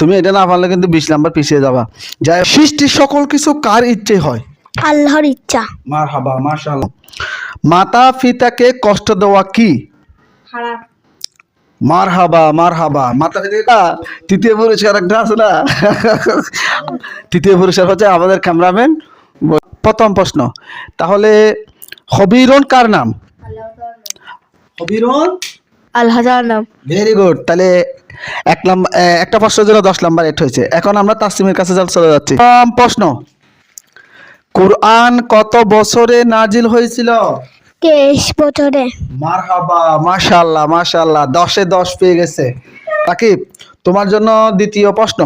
তুমি এটা না পারলে কিন্তু বিশ নাম্বার পিছিয়ে যাবা। যাই সৃষ্টির সকল কিছু কার ইচ্ছে হয়? আল্লাহর ইচ্ছা। মার হাবা মাশাল্লাহ মাতা পিতাকে কষ্ট দেওয়া কি? মার হাবা মার হাবা মাতা পিতা তৃতীয় পুরস্কার একটা আছে না? তৃতীয় পুরস্কার হচ্ছে আমাদের ক্যামেরাম্যান প্রথম প্রশ্ন। তাহলে হবিরন কার নাম। হবিরন? ভেরি গুড তাহলে এক নাম্বার একটা প্রশ্নের জন্য দশ নাম্বার এট হয়েছে। এখন আমরা তাসিমের কাছে চলে যাচ্ছি। প্রশ্ন। কোরআন কত বছরে নাজিল হয়েছিল? তেইশ বছরে। মারহাবা মাশাল্লাহ মাশাল্লাহ দশে দশ পেয়ে গেছে। তাকিব তোমার জন্য দ্বিতীয় প্রশ্ন।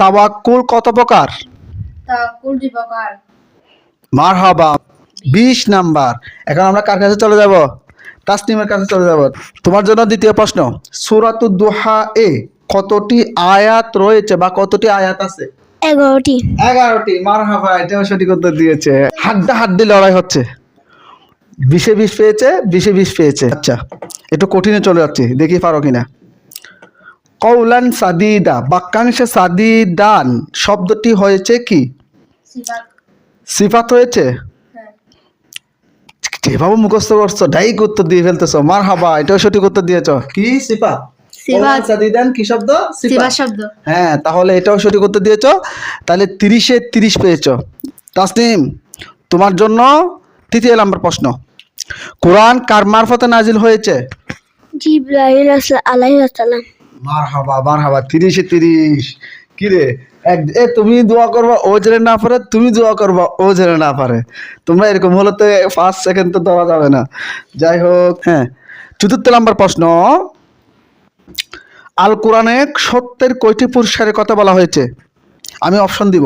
তাওয়াক্কুল কত প্রকার। মারহাবা বিশ নাম্বার। এখন আমরা কার কাছে চলে যাব? তাসনিমের কাছে চলে যাব। তোমার জন্য দ্বিতীয় প্রশ্ন সুরাতুদ দুহা এ কতটি আয়াত রয়েছে বা কতটি আয়াত আছে? এগারোটি। এগারোটি মার হাবা এটাও সঠিক উত্তর দিয়েছে। হাড্ডা হাড্ডি লড়াই হচ্ছে। বিশে বিশ পেয়েছে বিশে বিশ পেয়েছে। আচ্ছা একটু কঠিনে চলে যাচ্ছে দেখি পারো কিনা। কৌলান সাদিদা বাক্যাংশে সাদিদান শব্দটি হয়েছে কি? সিফাত হয়েছে? যেভাবে মুখস্থ করছ ডাইক উত্তর দিয়ে ফেলতেছো মার হাবা এটাও সঠিক উত্তর দিয়েছ। কি? শব্দ? শব্দ। হ্যাঁ তাহলে এটাও সঠিক উত্তর দিয়েছ। তাহলে তিরিশে তিরিশ পেয়েছ। তাসনিম তোমার জন্য তৃতীয় নাম্বার প্রশ্ন। কোরআন কার মারফতে নাজিল হয়েছে? জিব্রাহিল আলাইসাল্লাম মার হাবা মার হাবা তিরিশে তিরিশ। কি রে এক এ তুমি দোয়া করবা ও জেনে না পারে তুমি দোয়া করবা ও জেনে না পারে। তোমরা এরকম হলে তো ফার্স্ট সেকেন্ড তো দেওয়া যাবে না। যাই হোক হ্যাঁ চতুর্থ নাম্বার প্রশ্ন। আল কোরআনে সত্যের কয়টি পুরস্কারের কথা বলা হয়েছে? আমি অপশন দিব।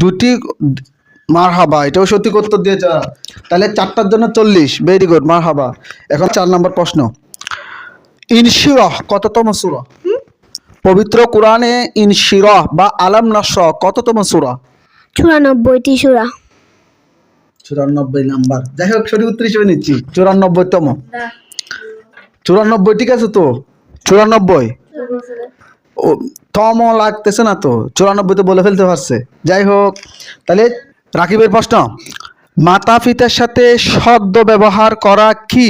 দুটি মার হাবা এটাও সত্যি উত্তর দিয়েছ। তাহলে চারটার জন্য চল্লিশ ভেরি গুড মার হাবা এখন চার নম্বর প্রশ্ন। ইনশিরহ কততম সুরা? পবিত্র কোরআনে ইন ইনশিরহ বা আলাম নাসর কততম সুরা? চুরানব্বইটি সুরা। চুরানব্বই নাম্বার। যাই হোক সঠিক উত্তর হিসেবে নিচ্ছি। চুরানব্বইতম। চুরানব্বই ঠিক আছে তো? চুরানব্বই? ও তম লাগতেছে না তো? চুরানব্বই তো বলে ফেলতে পারছে। যাই হোক তাহলে রাকিবের প্রশ্ন। মাতা পিতার সাথে শব্দ ব্যবহার করা কি?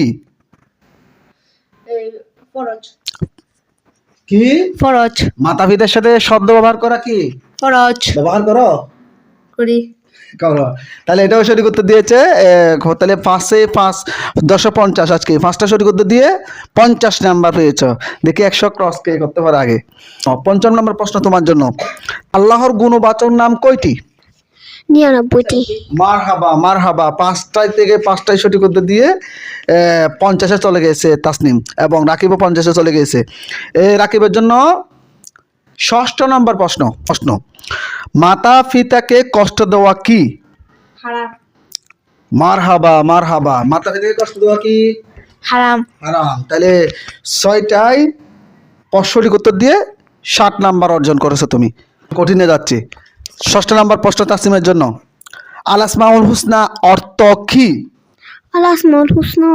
কি? ফরজ। মাতা পিতার সাথে শব্দ ব্যবহার করা কি? ফরজ। ব্যবহার করো। করি। করো। তাহলে এটাও সঠিক উত্তর দিয়েছে তাহলে পাঁচে পাঁচ দশো পঞ্চাশ আজকে। পাঁচটা সঠিক উত্তর দিয়ে পঞ্চাশ নাম্বার পেয়েছ। দেখি একশো ক্রস কে করতে পারে আগে। পঞ্চম নম্বর প্রশ্ন তোমার জন্য। আল্লাহর গুণবাচক নাম কয়টি? নিরানব্বইটি। মার হাবা মার হাবা পাঁচটায় থেকে পাঁচটায় সঠিক উত্তর দিয়ে পঞ্চাশে চলে গেছে তাসনিম এবং রাকিবও পঞ্চাশে চলে গেছে। এ রাকিবের জন্য ষষ্ঠ নম্বর প্রশ্ন প্রশ্ন মাতা পিতাকে কষ্ট দেওয়া কি? হারাম। মার হাবা মার হাবা মাতা পিতাকে কষ্ট দেওয়া কি? হারাম। হারাম। তাহলে ছয়টায় সঠিক উত্তর দিয়ে ষাট নাম্বার অর্জন করেছ তুমি। কঠিনে যাচ্ছে। ষষ্ঠ নাম্বার প্রশ্ন তাসিমের জন্য। আল আসমাউল হুসনা অর্থ কি? আল আসমাউল হুসনা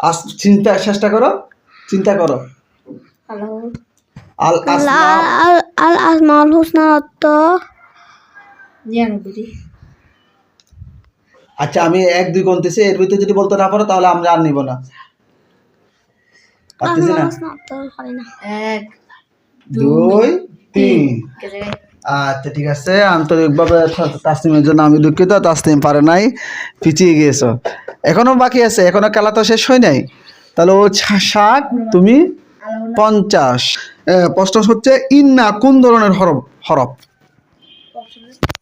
আস চিন্তা চেষ্টা করো। চিন্তা করো। আল আসমা আল আসমাউল হুসনা অত্ত আচ্ছা আমি এক দুই গুনতেছি এর ভিতরে যদি বলতে না পারো তাহলে আমরা আর নিব না। পারতেছি না। এক। দুই তিন। আচ্ছা ঠিক আছে। আন্তরিকভাবে তাসনিমের জন্য আমি দুঃখিত তাসনিম পারে নাই পিছিয়ে গিয়েছ। এখনও বাকি আছে এখনও খেলা তো শেষ হয় নাই। তাহলে ও শাক ষাট তুমি পঞ্চাশ। প্রশ্ন হচ্ছে ইন্না কোন ধরনের হরফ হরফ?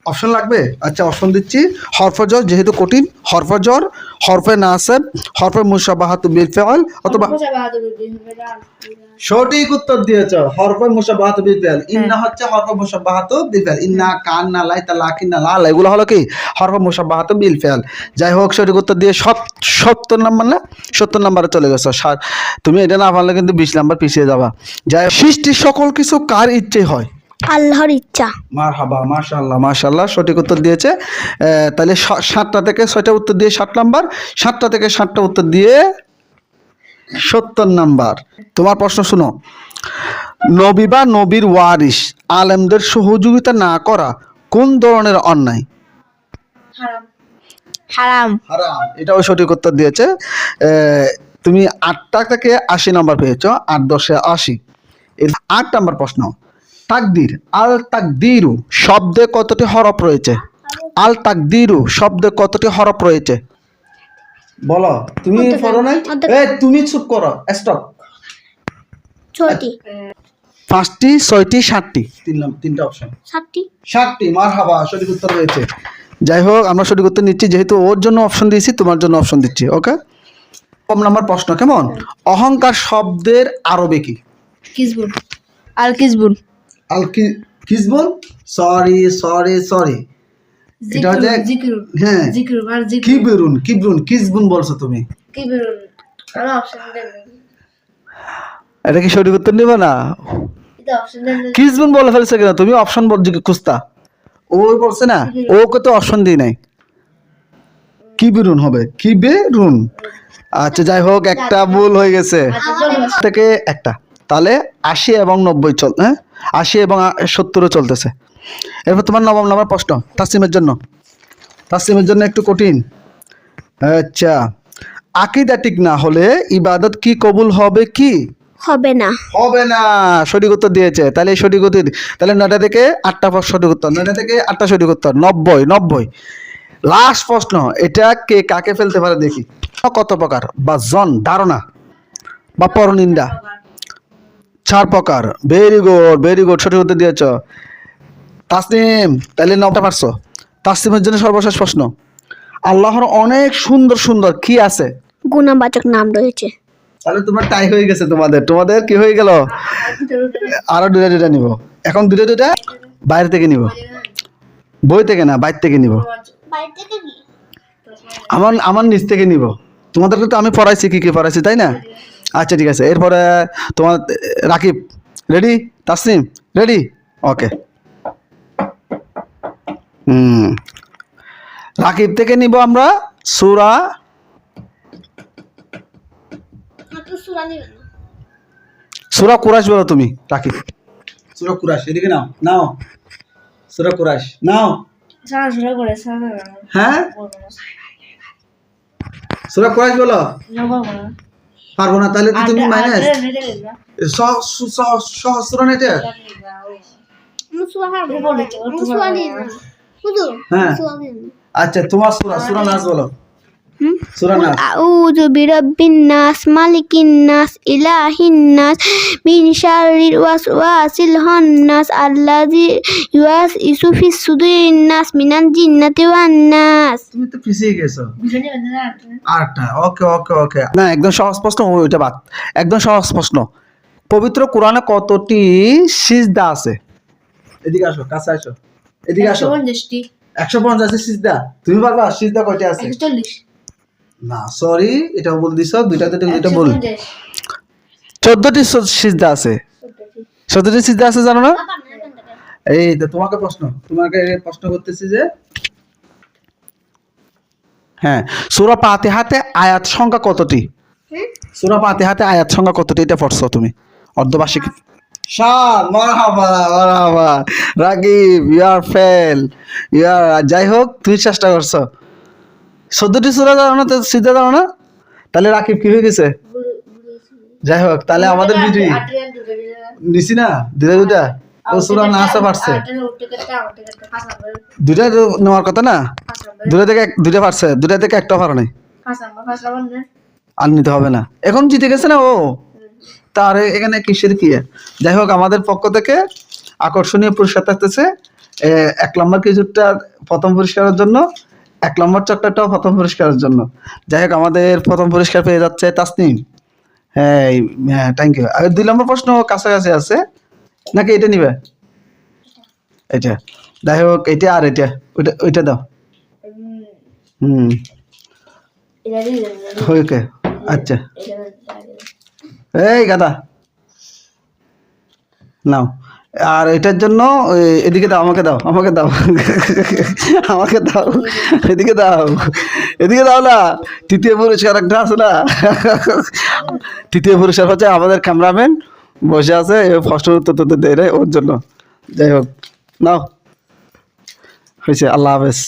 অপশন লাগবে? আচ্ছা অপশন দিচ্ছি। হরফজর যেহেতু কঠিন হরফজর হরফে নাসেব হরফে মুসাবাহাতু বিল ফেল অথবা সঠিক উত্তর দিয়েছ হরফে মুসাবাহাতু বিল ফেল ইন্না হচ্ছে হরফে মুসাবাহাতু বিল ফেল ইন্না কান না লাই তা লাকিন না লাল এগুলো হলো কি? হরফে মুসাবাহাতু বিল ফেল যাই হোক সঠিক উত্তর দিয়ে সব সত্তর নাম্বার না? সত্তর নাম্বারে চলে গেছো। তুমি এটা না পারলে কিন্তু বিশ নাম্বার পিছিয়ে যাবা। যাই সৃষ্টির সকল কিছু কার ইচ্ছে হয়? আল্লাহর ইচ্ছা। মার হাবা মাশাল্লাহ মাশাল্লাহ সঠিক উত্তর দিয়েছে। তাহলে স- সাতটা থেকে ছয়টা উত্তর দিয়ে ষাট নাম্বার সাতটা থেকে ষাটটা উত্তর দিয়ে সত্তর নাম্বার। তোমার প্রশ্ন শুনো। নবী বা নবীর ওয়ারিস আলেমদের সহযোগিতা না করা কোন ধরনের অন্যায়? হারাম। হারাম। এটাও সঠিক উত্তর দিয়েছে। তুমি আটটা থেকে আশি নাম্বার পেয়েছ আট দশে আশি। এর আট নাম্বার প্রশ্ন। তাকদির আল তাকদিরু। শব্দে কতটি হরফ রয়েছে? আল তাকদিরু শব্দে কতটি হরফ রয়েছে? বলো তুমি পড়ো নাই? এই তুমি চুপ করো স্টপ ছয়টি। পাঁচটি ছয়টি সাতটি। তিন নাম- তিনটা অপশন সাতটি। ষাটটি মার হাবা সঠিক উত্তর হয়েছে যাই হোক আমরা সঠিক উত্তর নিচ্ছি যেহেতু ওর জন্য অপশন দিয়েছি তোমার জন্য অপশন দিচ্ছি ওকে কম নাম্বার প্রশ্ন কেমন? অহংকার শব্দের আরবে কি? কিসবুল। আল কিসবুল। আল কি কিসবুল সরি সরি সরি। এটা হচ্ছে হ্যাঁ। কিবরুন কিবরুন কিসবুন বলছো তুমি? কিবিরুন এটা কি সঠিক উত্তর নিবে না? কিসবুন বলে ফেলছে কেন? তুমি অপশন বল খুঁজতা। ও বলছে না ওকে তো অপশন দিই নাই। কিবিরুন হবে। কিবেরুন। আচ্ছা যাই হোক একটা ভুল হয়ে গেছে। আচ্ছা থেকে একটা। তাহলে আশি এবং নব্বই চল হ্যাঁ? আশি এবং সত্তরও চলতেছে। এরপর তোমার নবম নাম্বার প্রশ্ন তাসিমের জন্য। তাসিমের জন্য একটু কঠিন। আচ্ছা আকিদা ঠিক না হলে ইবাদত কি কবুল হবে কি? হবে না। হবে না সঠিক উত্তর দিয়েছে। তাহলে সঠিক উত্তর তাহলে নয়টা থেকে আটটা সঠিক উত্তর। নয়টা থেকে আটটা সঠিক উত্তর। নব্বই নব্বই। লাস্ট প্রশ্ন এটা কে কাকে ফেলতে পারে দেখি। কত প্রকার? বা জন ধারণা বা পরনিন্দা। চার প্রকার। ভেরি গুড ভেরি গুড সঠিক উত্তর দিয়েছ। তাসনিম তাহলে নটা পারছ? তাসনিমের জন্য সর্বশেষ প্রশ্ন। আল্লাহর অনেক সুন্দর সুন্দর কি আছে? গুণবাচক নাম রয়েছে। তাহলে তোমার টাই হয়ে গেছে তোমাদের। তোমাদের কি হয়ে গেল? আরও দুটা দুটা নিব। এখন দুটা দুটা বাইরে থেকে নিব। বই থেকে না বাইরে থেকে নিব। আমার আমার নিচ থেকে নিব। তোমাদেরকে তো আমি পড়াইছি কি কি পড়াইছি তাই না? আচ্ছা ঠিক আছে। এরপরে তোমার Rakib ready Tasnim ready okay hmm. Rakib থেকে নিব আমরা সুরা। সুরা কুরাশ বলো তুমি রাকিব। সুরা কুরাশ এদিকে নাও নাও। সুরা কুরাশ নাও। হ্যাঁ? সুরা কুরাশ বলো। পারব না তাহলে তো তুমি মাইনাস সহস্র নেটে। হ্যাঁ। আচ্ছা তোমার সুরা সুরা নাচ বলো। আউযু বিরাব্বিন নাস মালিকিন নাস ইলাহিন নাস মিন শাররিল ওয়াসওয়াসিল খান্নাস আল্লাযী ইউওয়াসউসু ফিস সুদুরিন নাস মিনাল জিন্নাতি ওয়ান নাস। তুমি তো পিছিয়ে গেছো। আটটা। ওকে ওকে ওকে। না একদম সহজ প্রশ্ন ওইটা বাদ। একদম সহজ প্রশ্ন। পবিত্র কোরআনে কতটি সিজদা আছে? এদিকে আসো কাছে আসো। এদিকে আসো। পঞ্চাশটি। একশো পঞ্চাশে সিজদা। তুমি পারবা? সিজদা কয়টি আছে? না সরি এটা বল দিছ দুইটা দুটো দুইটা বল। চোদ্দটি সিজদা আছে। চোদ্দটি সিজদা আছে জানো না? এই তো তোমাকে প্রশ্ন তোমাকে প্রশ্ন করতেছি যে হ্যাঁ সুরা পাতিহাতে আয়াত সংখ্যা কতটি? সুরা পাতিহাতে আয়াত সংখ্যা কতটি? এটা পড়ছো তুমি অর্ধবার্ষিক সাত মারহাবা মারহাবা রাগিব ইয়ার ফেল ইয়ার যাই হোক তুমি চেষ্টা করছ। চোদ্দটি সুরা জানো না সিদ্ধা জানো না তাহলে রাকিব কি হয়ে গেছে? যাই হোক তাহলে আমাদের বিজয়ী। নিছি না? দুটা দুটা ও সুরা না আসতে পারছে দুটা নেওয়ার কথা না? দুটা থেকে দুটা পারছে। দুটা থেকে একটা পারো নাই। আর নিতে হবে না। এখন জিতে গেছে না ও? তার এখানে কিসের কি? যাই হোক আমাদের পক্ষ থেকে আকর্ষণীয় পুরস্কার থাকতেছে এক নম্বর কিছুটা প্রথম পুরস্কারের জন্য। এক নম্বর চকলেটটাও প্রথম পুরস্কারের জন্য। যাই হোক, আমাদের প্রথম পুরস্কার পেয়ে যাচ্ছে তাসনিম। হ্যাঁ হ্যাঁ থ্যাংক ইউ আর দুই নম্বর প্রশ্ন কাছাকাছি আছে। নাকি এটা নিবে? এটা। যাই হোক, এটা আর এটা। ওইটা ওইটা দাও। হুম। ওকে আচ্ছা। এই গাদা। নাও। আর এটার জন্য এদিকে দাও, আমাকে দাও আমাকে দাও। আমাকে দাও, এদিকে দাও এদিকে দাও না। তৃতীয় পুরস্কার একটা আছে না? তৃতীয় পুরস্কার হচ্ছে আমাদের ক্যামেরাম্যান বসে আছে ফার্স্ট উত্তর তো দেয় রে ওর জন্য। যাই হোক, নাও। হয়েছে, আল্লাহ হাফেজ।